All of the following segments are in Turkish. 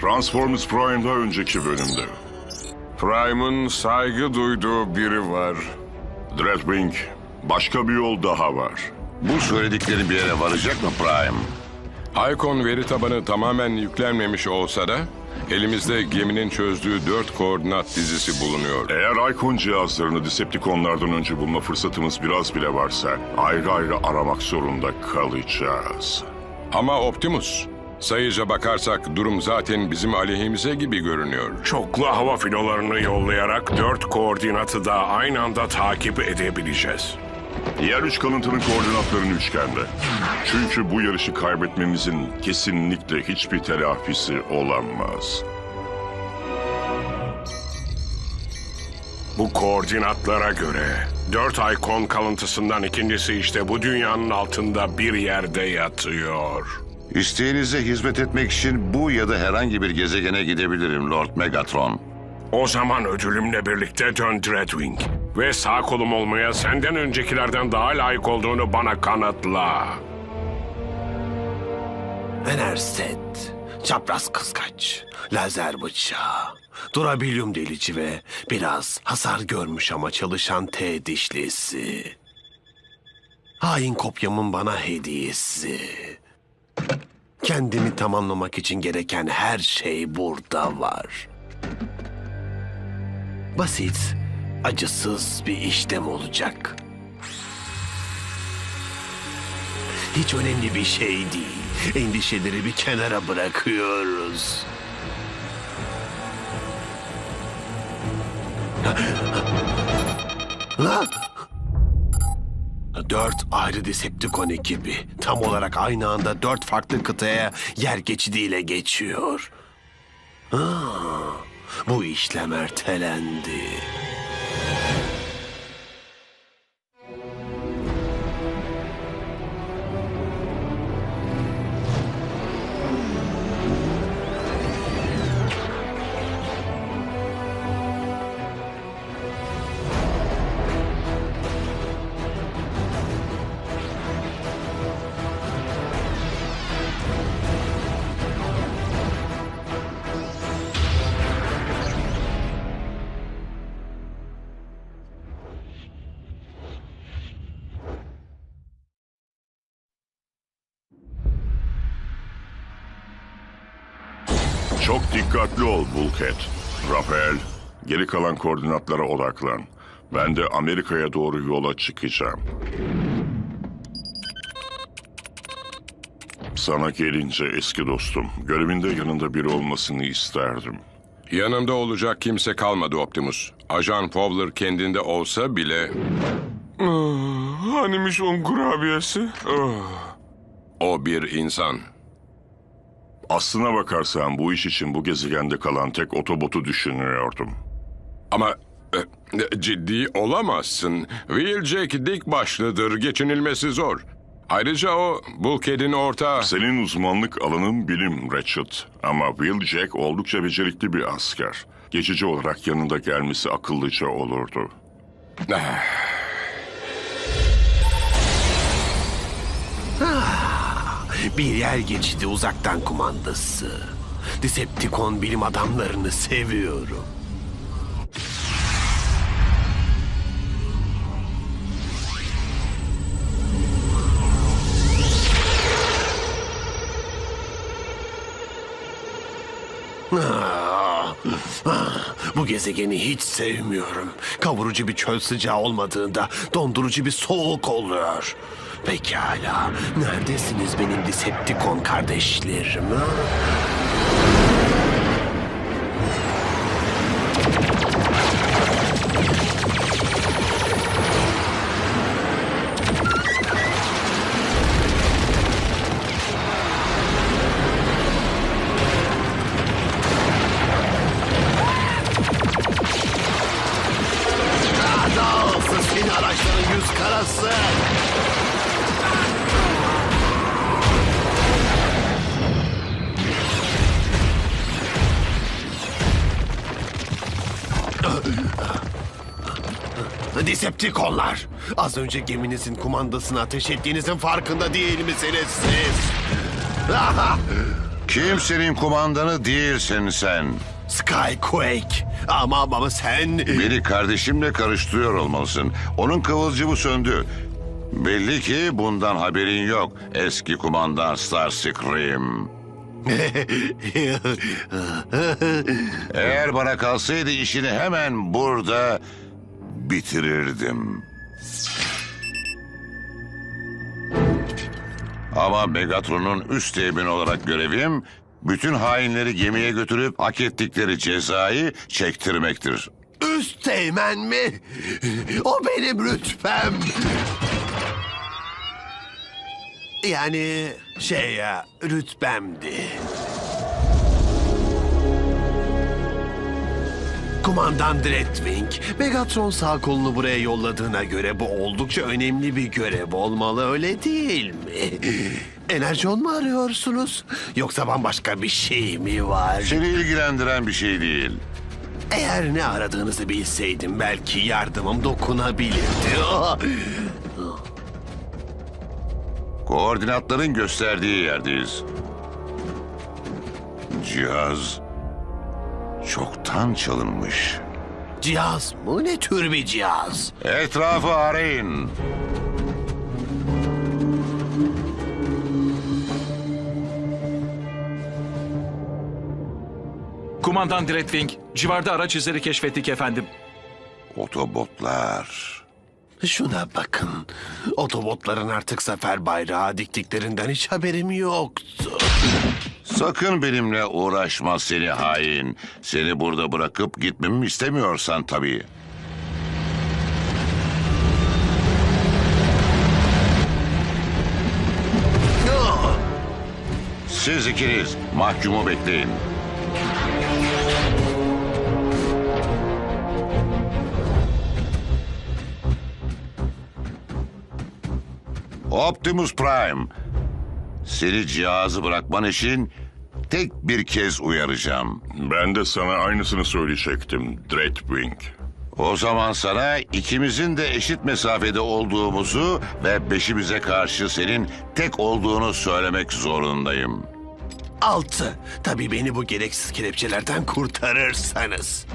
Transformers Prime'da önceki bölümde. Prime'ın saygı duyduğu biri var. Dreadwing, başka bir yol daha var. Bu söyledikleri bir yere varacak mı Prime? Icon veri tabanı tamamen yüklenmemiş olsa da elimizde geminin çözdüğü dört koordinat dizisi bulunuyor. Eğer Icon cihazlarını Decepticonlardan önce bulma fırsatımız biraz bile varsa ayrı ayrı aramak zorunda kalacağız. Ama Optimus, sayıca bakarsak durum zaten bizim aleyhimize gibi görünüyor. Çoklu hava filolarını yollayarak dört koordinatı da aynı anda takip edebileceğiz. Diğer üç kalıntının koordinatlarını üçgende. Çünkü bu yarışı kaybetmemizin kesinlikle hiçbir telafisi olamaz. Bu koordinatlara göre dört ikon kalıntısından ikincisi işte bu dünyanın altında bir yerde yatıyor. İsteğinize hizmet etmek için bu ya da herhangi bir gezegene gidebilirim Lord Megatron. O zaman ödülümle birlikte dön Dreadwing. Ve sağ kolum olmaya senden öncekilerden daha layık olduğunu bana kanıtla. Enerset, çapraz kıskaç, lazer bıçağı, durabilyum delici ve biraz hasar görmüş ama çalışan T dişlisi. Hain kopyamın bana hediyesi. Kendimi tamamlamak için gereken her şey burada var. Basit, acısız bir işlem olacak. Hiç önemli bir şey değil. Endişeleri bir kenara bırakıyoruz. Ha? Dört ayrı Decepticon ekibi tam olarak aynı anda dört farklı kıtaya yer geçidiyle geçiyor. Ha, bu işlem ertelendi. Çok dikkatli ol Bulkhead. Rafael, geri kalan koordinatlara odaklan. Ben de Amerika'ya doğru yola çıkacağım. Sana gelince eski dostum, görevinde yanında biri olmasını isterdim. Yanımda olacak kimse kalmadı Optimus. Ajan Fowler kendinde olsa bile Hanimiş un kurabiyesi? o bir insan. Aslına bakarsan bu iş için bu gezegende kalan tek otobotu düşünüyordum. Ama e, ciddi olamazsın. Wheeljack dik başlıdır, geçinilmesi zor. Ayrıca o Bulkhead'in ortağı. Senin uzmanlık alanın bilim Ratchet. Ama Wheeljack oldukça becerikli bir asker. Geçici olarak yanında gelmesi akıllıca olurdu. Bir yer geçidi uzaktan kumandası. Decepticon bilim adamlarını seviyorum. Ah, ah, Bu gezegeni hiç sevmiyorum. Kavurucu bir çöl sıcağı olmadığında dondurucu bir soğuk oluyor. Pekala, neredesiniz benim Decepticon kardeşlerim? ha? Decepticonlar. Az önce geminizin kumandasını ateş ettiğinizin farkında değil misiniz siz? Kimsenin kumandanı değilsin sen. Skyquake. Ama ama sen... Beni kardeşimle karıştırıyor olmalısın. Onun kıvılcımı söndü. Belli ki bundan haberin yok. Eski kumandan Starscream. Eğer bana kalsaydı işini hemen burada bitirirdim. Ama Megatron'un üst teğmen olarak görevim bütün hainleri gemiye götürüp hak ettikleri cezayı çektirmektir. Üst teğmen mi? O benim rütbem. Yani şey ya rütbemdi. Kumandan Dreadwing, Megatron sağ kolunu buraya yolladığına göre bu oldukça önemli bir görev olmalı öyle değil mi? Enerjon mu arıyorsunuz? Yoksa bambaşka bir şey mi var? Seni ilgilendiren bir şey değil. Eğer ne aradığınızı bilseydim belki yardımım dokunabilirdi. Koordinatların gösterdiği yerdeyiz. Cihaz çoktan çalınmış. Cihaz mı? Ne tür bir cihaz? Etrafı arayın. Kumandan Dreadwing, civarda araç izleri keşfettik efendim. Otobotlar. Şuna bakın. Otobotların artık zafer bayrağı diktiklerinden hiç haberim yoktu. Sakın benimle uğraşma seni hain. Seni burada bırakıp gitmemi istemiyorsan tabii. Siz ikiniz mahkumu bekleyin. Optimus Prime. Seni cihazı bırakman için tek bir kez uyaracağım. Ben de sana aynısını söyleyecektim Dreadwing. O zaman sana ikimizin de eşit mesafede olduğumuzu ve beşimize karşı senin tek olduğunu söylemek zorundayım. Altı. Tabii beni bu gereksiz kelepçelerden kurtarırsanız.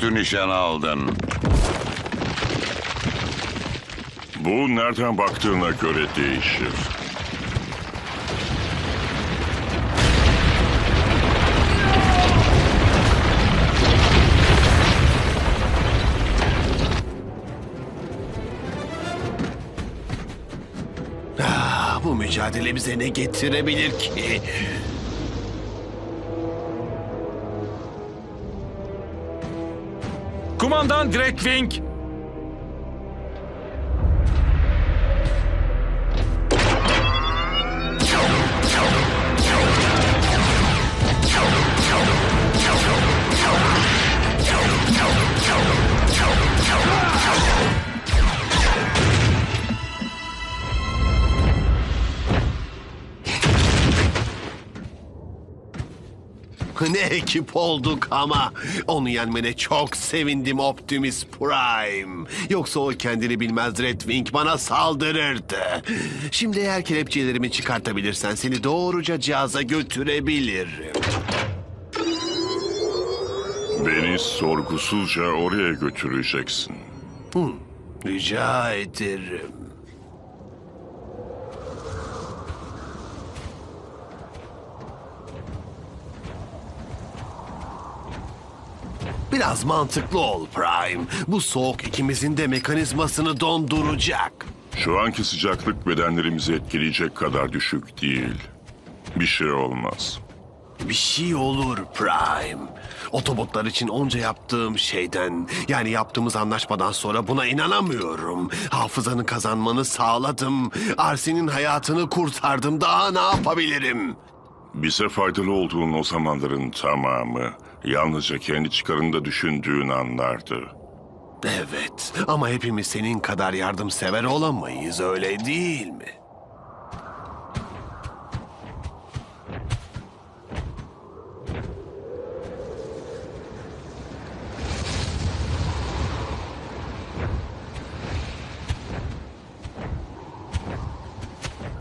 Kötü nişan aldın. Bu nereden baktığına göre değişir. Ah, bu mücadele mücadelemize ne getirebilir ki? Kumandan Drakewing! Ne ekip olduk ama onu yenmene çok sevindim Optimus Prime. Yoksa o kendini bilmez Red Wing bana saldırırdı. Şimdi eğer kelepçelerimi çıkartabilirsen seni doğruca cihaza götürebilirim. Beni sorgusuzca oraya götüreceksin. Rica ederim. Biraz mantıklı ol Prime. Bu soğuk ikimizin de mekanizmasını donduracak. Şu anki sıcaklık bedenlerimizi etkileyecek kadar düşük değil. Bir şey olmaz. Bir şey olur Prime. Otobotlar için onca yaptığım şeyden, yani yaptığımız anlaşmadan sonra buna inanamıyorum. Hafızanı kazanmanı sağladım. Arsin'in hayatını kurtardım. Daha ne yapabilirim? Bize faydalı olduğun o zamanların tamamı yalnızca kendi çıkarında düşündüğün anlardı. Evet ama hepimiz senin kadar yardımsever olamayız öyle değil mi?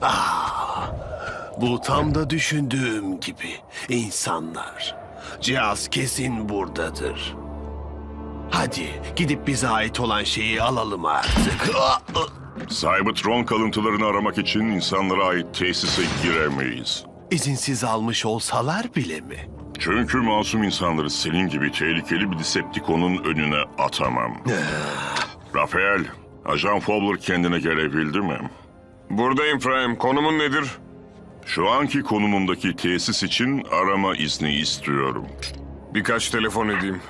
Ah, bu tam da düşündüğüm gibi. İnsanlar. Cihaz kesin buradadır. Hadi gidip bize ait olan şeyi alalım artık. Cybertron kalıntılarını aramak için insanlara ait tesise giremeyiz. İzinsiz almış olsalar bile mi? Çünkü masum insanları senin gibi tehlikeli bir Decepticon'un önüne atamam. Rafael, Ajan Fowler kendine gelebildi mi? Buradayım Prime. Konumun nedir? Şu anki konumumdaki tesis için arama izni istiyorum. Birkaç telefon edeyim.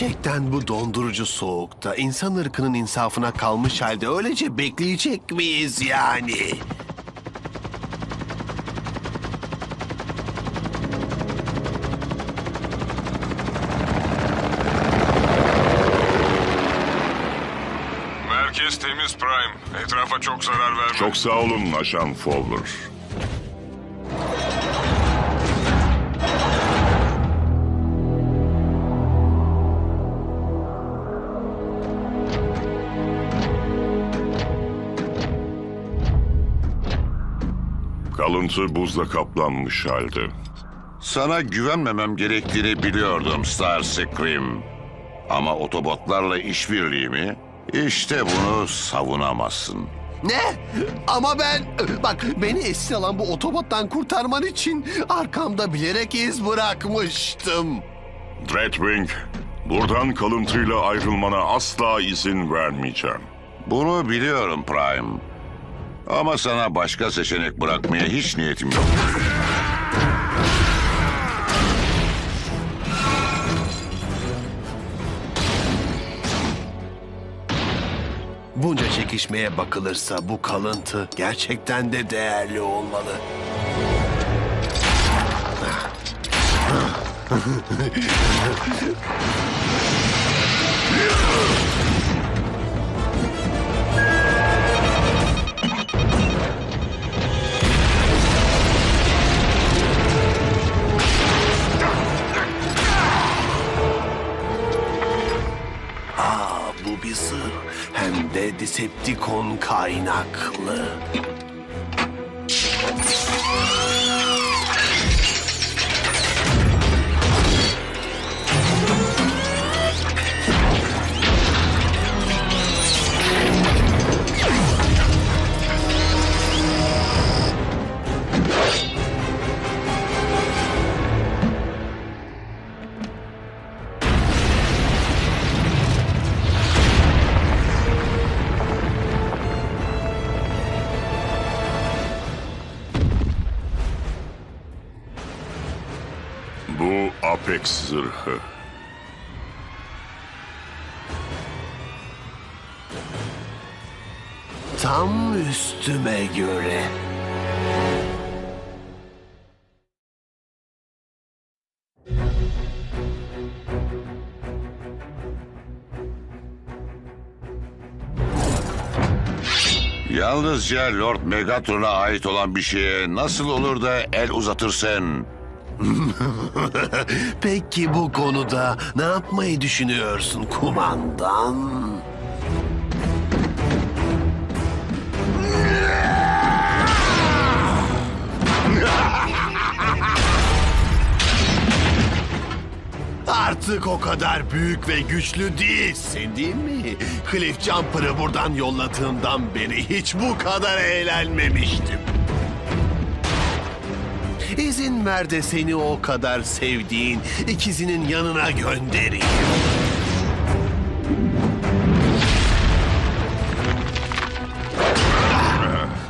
Gerçekten bu dondurucu soğukta insan ırkının insafına kalmış halde öylece bekleyecek miyiz yani? Merkez temiz Prime. Etrafa çok zarar verme. Çok sağ olun Ajan Fowler. Kalıntı buzla kaplanmış halde. Sana güvenmemem gerektiğini biliyordum Starscream. Ama otobotlarla işbirliği mi? İşte bunu savunamazsın. Ne? Ama ben... Bak beni esir alan bu otobottan kurtarman için arkamda bilerek iz bırakmıştım. Dreadwing, buradan kalıntıyla ayrılmana asla izin vermeyeceğim. Bunu biliyorum Prime. Ama sana başka seçenek bırakmaya hiç niyetim yok. Bunca çekişmeye bakılırsa bu kalıntı gerçekten de değerli olmalı. sayısı hem de Decepticon kaynaklı. Tam üstüme göre. Yalnızca Lord Megatron'a ait olan bir şeye nasıl olur da el uzatırsın? Peki bu konuda ne yapmayı düşünüyorsun kumandan? Artık o kadar büyük ve güçlü değilsin değil mi? Cliff Jumper'ı buradan yolladığımdan beri hiç bu kadar eğlenmemiştim. İzin ver de seni o kadar sevdiğin ikizinin yanına göndereyim.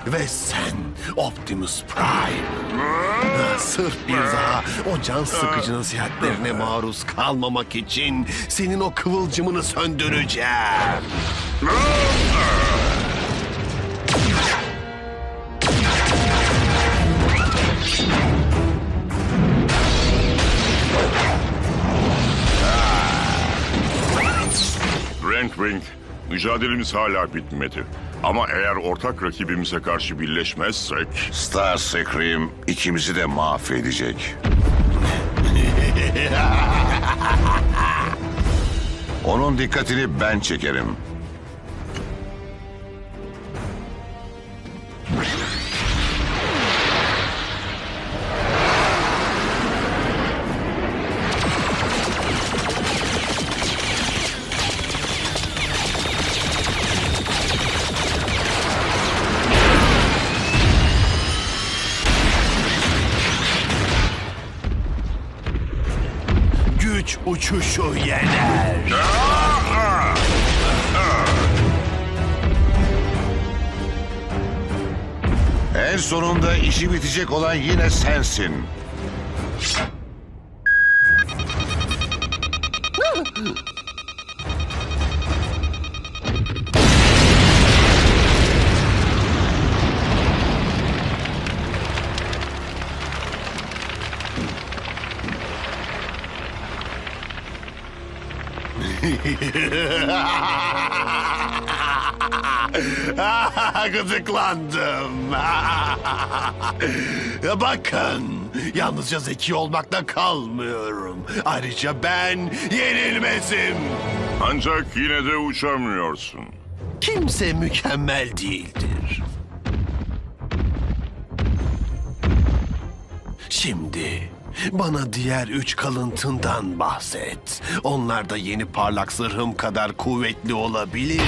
Ve sen Optimus Prime. Ah, Sırf bir daha o can sıkıcı nasihatlerine maruz kalmamak için senin o kıvılcımını söndüreceğim. Rankring, mücadelemiz hala bitmedi. Ama eğer ortak rakibimize karşı birleşmezsek... Starscream ikimizi de mahvedecek. Onun dikkatini ben çekerim. Uçuşu yener. En sonunda işi bitecek olan yine sensin. Gıdıklandım. Bakın, yalnızca zeki olmakla kalmıyorum. Ayrıca ben yenilmezim. Ancak yine de uçamıyorsun. Kimse mükemmel değildir. Şimdi bana diğer üç kalıntından bahset. Onlar da yeni parlak zırhım kadar kuvvetli olabilir.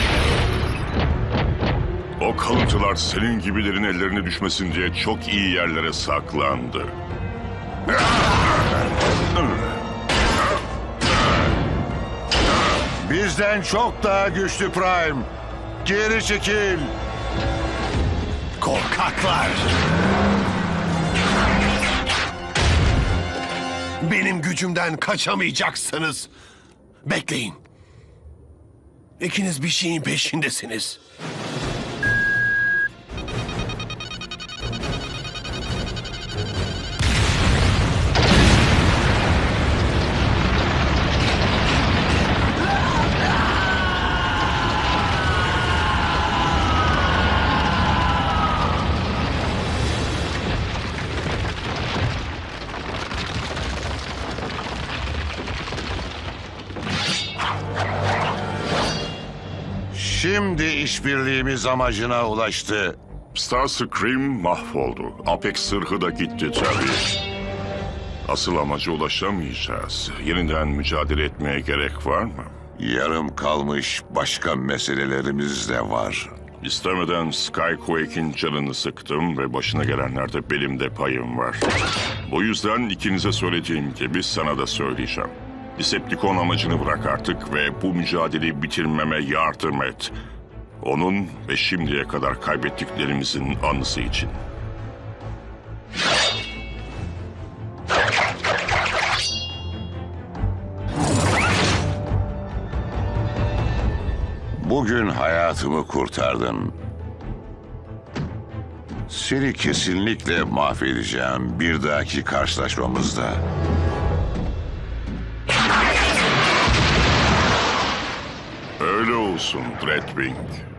O kalıntılar senin gibilerin ellerine düşmesin diye çok iyi yerlere saklandı. Bizden çok daha güçlü Prime. Geri çekil. Korkaklar! Benim gücümden kaçamayacaksınız. Bekleyin. İkiniz bir şeyin peşindesiniz. Şimdi işbirliğimiz amacına ulaştı. Starscream mahvoldu. Apex sırhı da gitti tabii. Asıl amaca ulaşamayacağız. Yeniden mücadele etmeye gerek var mı? Yarım kalmış başka meselelerimiz de var. İstemeden Skyquake'in canını sıktım ve başına gelenlerde benim de payım var. Bu yüzden ikinize söylediğim gibi sana da söyleyeceğim. Decepticon amacını bırak artık ve bu mücadeleyi bitirmeme yardım et. Onun ve şimdiye kadar kaybettiklerimizin anısı için. Bugün hayatımı kurtardın. Seni kesinlikle mahvedeceğim bir dahaki karşılaşmamızda. Olsun Dreadwing.